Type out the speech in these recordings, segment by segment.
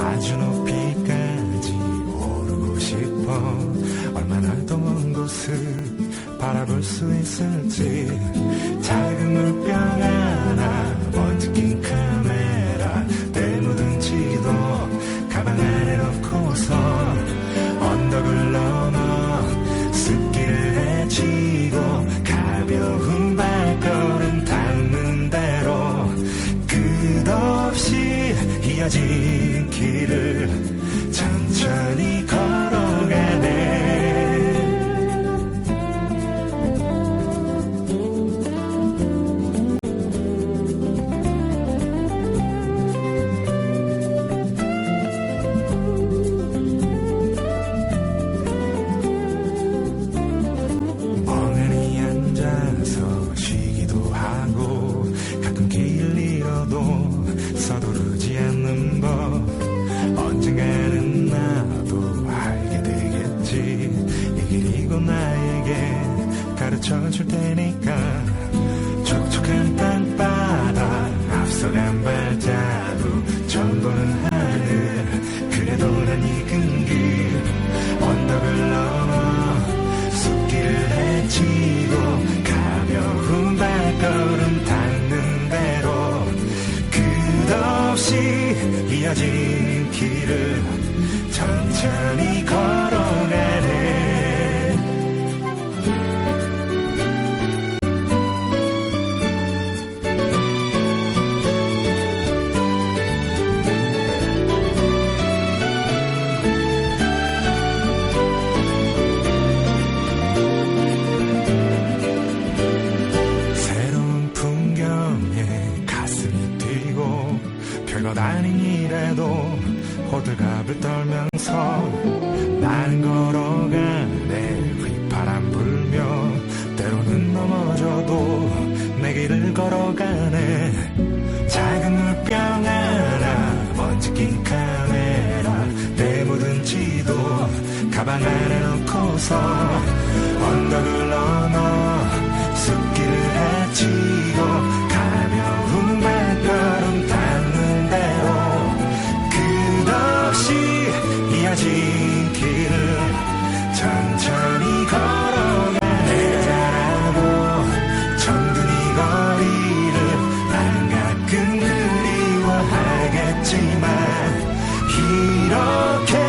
아주 높이까지 오르고 싶어. 얼마나 더 먼 곳을 바라볼 수 있을지. 작은 물병 하나 없이 이어진 길을 천천히 걸 보는 하늘 그래도 난 익은 길 언덕을 넘어 숲길을 헤치고 가벼운 발걸음 닿는 대로 끝없이 이어진 길을 천천히 걸어가 호들갑을 떨면서 나는 걸어가네 휘파람 불며 때로는 넘어져도 내 길을 걸어가네. 작은 물병 하나 낀 카메라 때 묻은 지도 가방 안에 넣고서 언덕을 넘어 숲길을 헤치 이어진 길을 천천히 걸어가네 잘하고 정든 이 거리를 나는 가끔 그리워하겠지만 이렇게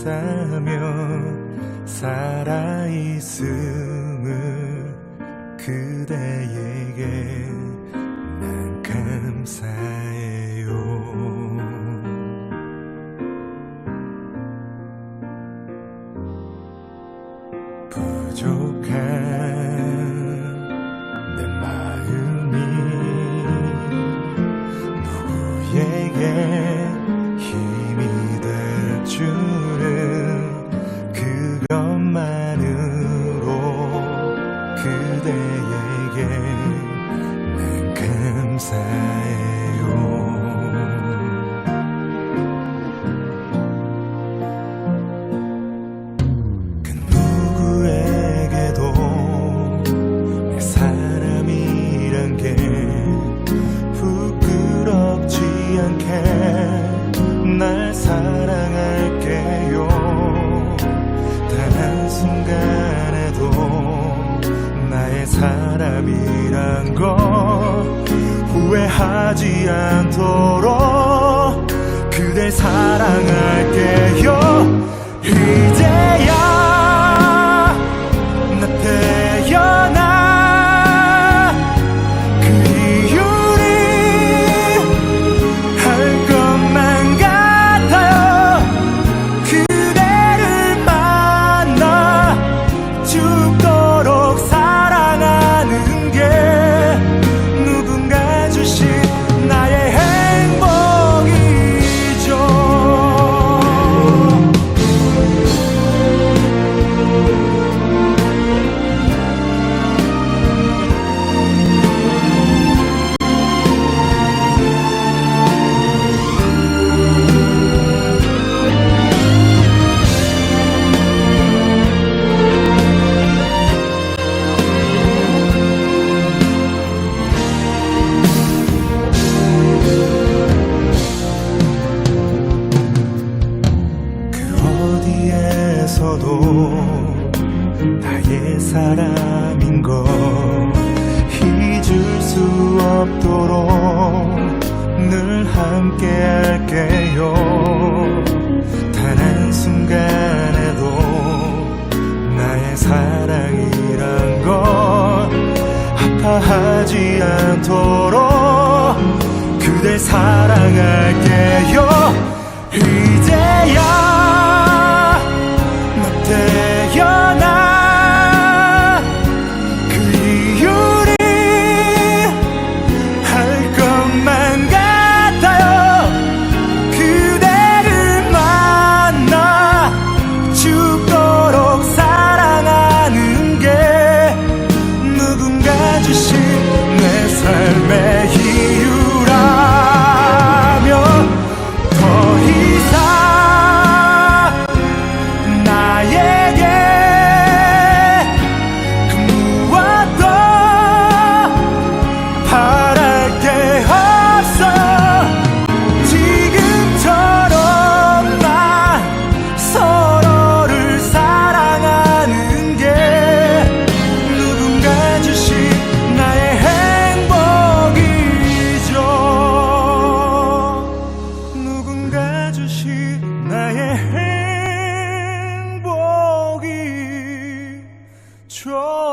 감싸며 살아있음을 그대에게 난 감사해요. 부족한 난 감사해요. 그 누구에게도 내 사람이란 게 부끄럽지 않게 날 사랑할게요. 단 한 순간에도 나의 사람이란 걸 후회하지 않도록 그댈 사랑할게요. 이제 사람인 걸 잊을 수 없도록 늘 함께 할게요. 단 한순간에도 나의 사랑이란 걸 아파하지 않도록 그댈 사랑할게요. 이제야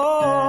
Oh.